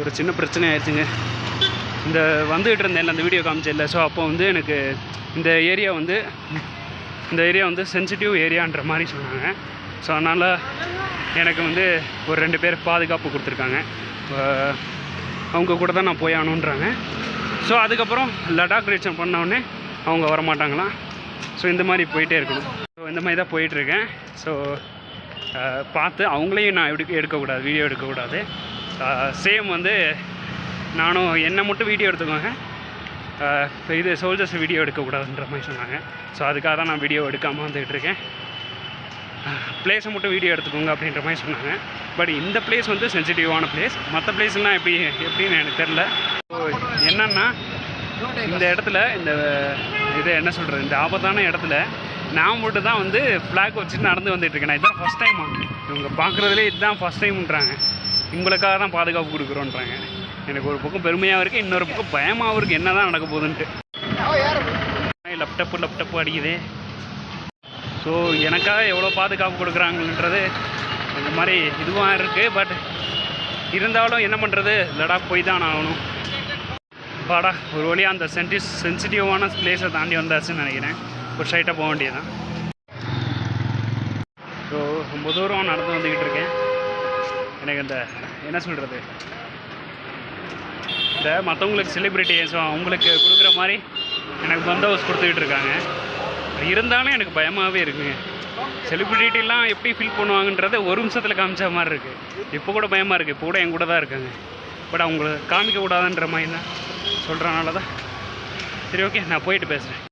ஒரு சின்ன பிரச்சனை ஆயிடுச்சுங்க இந்த வந்துகிட்டு இருந்தேன் அந்த வீடியோ காமிச்சதில்ல ஸோ அப்போ வந்து எனக்கு இந்த ஏரியா வந்து இந்த ஏரியா வந்து சென்சிட்டிவ் ஏரியான்ற மாதிரி சொன்னாங்க. ஸோ அதனால் எனக்கு வந்து ஒரு ரெண்டு பேர் பாதுகாப்பு கொடுத்துருக்காங்க. அவங்க கூட தான் நான் போய் ஆகணுன்றாங்க. ஸோ அதுக்கப்புறம் லடாக் ரீச்சம் பண்ணோடனே அவங்க வரமாட்டாங்களாம் ஸோ இந்த மாதிரி போயிட்டே இருக்கணும். ஸோ இந்த மாதிரி தான் போயிட்டுருக்கேன் ஸோ பார்த்து அவங்களையும் நான் எடுக்க எடுக்கக்கூடாது வீடியோ எடுக்கக்கூடாது. சேம் வந்து நானும் என்னை மட்டும் வீடியோ எடுத்துக்கோங்க. இது சோல்ஜர்ஸ் வீடியோ எடுக்கக்கூடாதுன்ற மாதிரி சொன்னாங்க. ஸோ அதுக்காக தான் நான் வீடியோ எடுக்காமல் வந்துகிட்டு இருக்கேன். பிளேஸை மட்டும் வீடியோ எடுத்துக்கோங்க அப்படின்ற மாதிரி சொன்னாங்க. பட் இந்த பிளேஸ் வந்து சென்சிட்டிவான பிளேஸ் மற்ற பிளேஸ்லாம் எப்படி எப்படின்னு எனக்கு தெரில ஸோ என்னன்னா இந்த இடத்துல இந்த இது என்ன சொல்கிறது இந்த ஆபத்தான இடத்துல நான் மட்டும் தான் வந்து ஃப்ளாக் வச்சுட்டு நடந்து வந்துட்டுருக்கேன் நான் இதுதான் ஃபஸ்ட் டைம் இவங்க பார்க்குறதுலே இதுதான் ஃபஸ்ட் டைம்ன்றாங்க உங்களுக்காக தான் பாதுகாப்பு கொடுக்குறோன்றாங்க. எனக்கு ஒரு பக்கம் பெருமையாகவும் இருக்குது இன்னொரு பக்கம் பயமாகவும் இருக்குது என்ன தான் நடக்க போகுதுன்ட்டு. லப்டப்பு லப்டப்பு அடிக்குது. ஸோ எனக்காக எவ்வளோ பாதுகாப்பு கொடுக்குறாங்கன்றது இந்த மாதிரி இதுவாக இருக்குது பட் இருந்தாலும் என்ன பண்ணுறது லடாக் போய் தான் ஆகணும். பாடா ஒரு வழியாக அந்த சென்டி சென்சிட்டிவான பிளேஸை தாண்டி வந்தாச்சுன்னு நினைக்கிறேன். ஒரு ஸ்ட்ரைட்டாக போக வேண்டியதுதான். ஸோ ரொம்ப தூரம் நடந்து வந்துக்கிட்டு இருக்கேன். எனக்கு இந்த என்ன சொல்கிறது இந்த மற்றவங்களுக்கு செலிப்ரிட்டி அவங்களுக்கு கொடுக்குற மாதிரி எனக்கு பந்தோபஸ்து கொடுத்துக்கிட்டு இருக்காங்க. இருந்தாலும் எனக்கு பயமாகவே இருக்குங்க செலிப்ரிட்டிலாம் எப்படி ஃபீல் பண்ணுவாங்கன்றத ஒரு நிமிஷத்தில் காமிச்ச மாதிரி இருக்குது இப்போ கூட பயமாக இருக்குது இப்போ கூட என் கூட தான் இருக்காங்க. பட் அவங்கள காமிக்க கூடாதுன்ற மாதிரி தான் சொல்கிறனால தான் சரி ஓகே நான் போயிட்டு பேசுகிறேன்